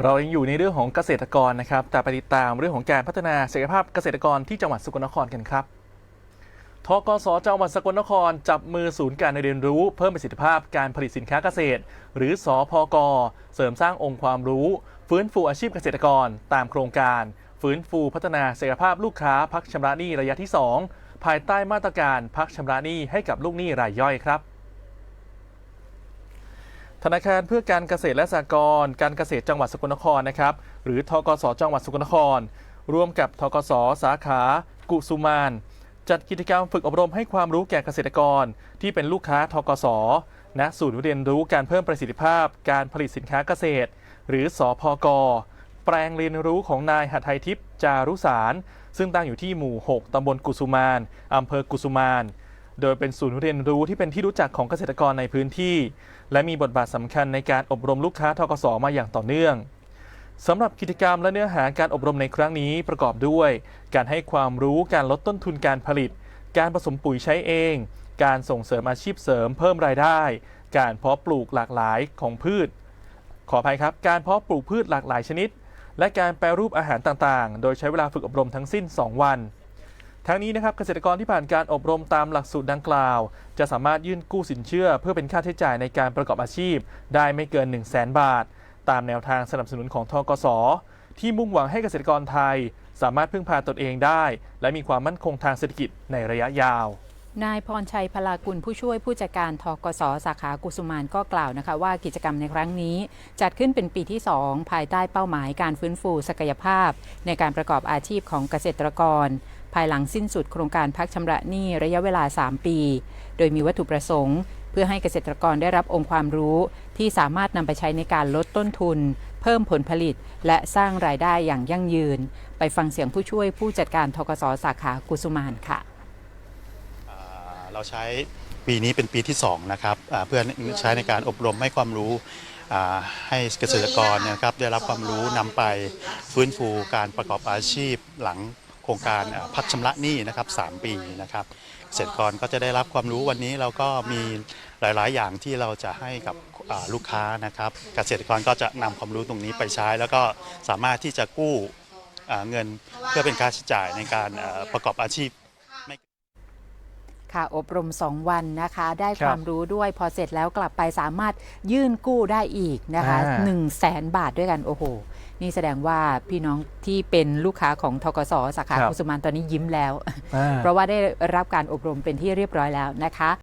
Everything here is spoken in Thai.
เรายังอยู่ในเรื่องของเกษตรกรนะครับ แต่ไปติดตามเรื่องของการพัฒนาศักยภาพเกษตรกรที่จังหวัดสกลนครกันครับทกสจังหวัดสกลนคร จับมือศูนย์การเรียนรู้ เพิ่มประสิทธิภาพการผลิตสินค้าเกษตร หรือสอพกเสริมสร้างองค์ความรู้ ฟื้นฟูอาชีพเกษตรกร ตามโครงการ ฟื้นฟูพัฒนาศักยภาพลูกค้าพักชำระหนี้ระยะที่ 2 ภายใต้มาตรการพักชำระหนี้ให้กับลูกหนี้รายย่อยครับ ธนาคารเพื่อการเกษตรและสหกรณ์การเกษตรจังหวัดสกลนครนะครับหรือทกสจังหวัดสกลนคร ร่วมกับทกสสาขา กุสุมาน จัดกิจกรรมฝึกอบรมให้ความรู้แก่เกษตรกร ที่เป็นลูกค้าทกสณศูนย์เรียนรู้การเพิ่มประสิทธิภาพ การผลิตสินค้าเกษตร หรือสอพกแปลงเรียนรู้ของนายหัตถยทิพย์จารุสาร ซึ่งตั้งอยู่ที่หมู่ 6 ตำบลกุสุมาน อำเภอกุสุมาน โดยเป็นศูนย์เรียนรู้ที่เป็นที่รู้จักของเกษตรกรในพื้นที่ และมีบทบาทสำคัญในการอบรมลูกค้าทกสมาอย่างต่อเนื่องสำหรับกิจกรรมและเนื้อหาการอบรมในครั้งนี้ประกอบด้วย การให้ความรู้การลดต้นทุนการผลิต การผสมปุ๋ยใช้เอง การส่งเสริมอาชีพเสริมเพิ่มรายได้ การเพาะปลูกหลากหลายของพืช ขออภัยครับ การเพาะปลูกพืชหลากหลายชนิด และการแปรรูปอาหารต่างๆ โดยใช้เวลาฝึกอบรมทั้งสิ้น 2 วัน ทั้งนี้นะครับเกษตรกรที่ผ่านการอบรมตามหลักสูตรดังกล่าว จะสามารถยื่นกู้สินเชื่อ เพื่อเป็นค่าใช้จ่ายในการประกอบอาชีพ ได้ไม่เกิน 1 0 0 0 0แบาท ตามแนวทางสนับสนุนของทกส ที่มุ่งหวังให้เกษตรกรไทย สามารถพึ่งพาตนเองได้ และมีความมั่นคงทางเศรษฐกิจในระยะยาวนายพรชัยพลากุลผู้ช่วยผู้จัดการทกสสาขากุสุมานก็กล่าวนะคะ ว่ากิจกรรมในครั้งนี้ จัดขึ้นเป็นปีที่ 2 ภายใต้เป้าหมายการฟื้นฟูศักยภาพ ในการประกอบอาชีพของเกษตรกร ภายหลังสิ้นสุดโครงการพักชำระหนี้ระยะเวลา 3 ปี โดยมีวัตถุประสงค์ เพื่อให้เกษตรกรได้รับองค์ความรู้ ที่สามารถนำไปใช้ในการลดต้นทุน เพิ่มผลผลิต และสร้างรายได้อย่างยั่งยืน ไปฟังเสียงผู้ช่วยผู้จัดการทกสสาขากุสุมานค่ะเราใช้ปีนี้เป็นปีที่2นะครับเพื่อใช้ในการอบรมให้ความรู้ให้เกษตรกรนะครับได้รับความรู้นำไปฟื้นฟูการประกอบอาชีพหลัง โครงการพักชำระหนี้นะครับ3ปีนะครับเกษตรกรก็จะได้รับความรู้วันนี้เราก็มีหลาย ๆ อย่างที่เราจะให้กับลูกค้านะครับ เกษตรกรก็จะนำความรู้ตรงนี้ไปใช้ แล้วก็สามารถที่จะกู้เงินเพื่อเป็นค่าใช้จ่ายในการประกอบอาชีพ ค่ะอบรม 2 วันนะคะ ได้ครับความรู้ด้วยพอเสร็จแล้วกลับไปสามารถยื่นกู้ได้อีกนะคะอ่า1 0 0 0 0แสนบาทด้วยกัน โอ้โห นี่แสดงว่าพี่น้องที่เป็นลูกค้าของทกสสาขาครับกุสุมานตอนนี้ยิ้มแล้วอ่าเพราะว่าได้รับการอบรมเป็นที่เรียบร้อยแล้วนะคะ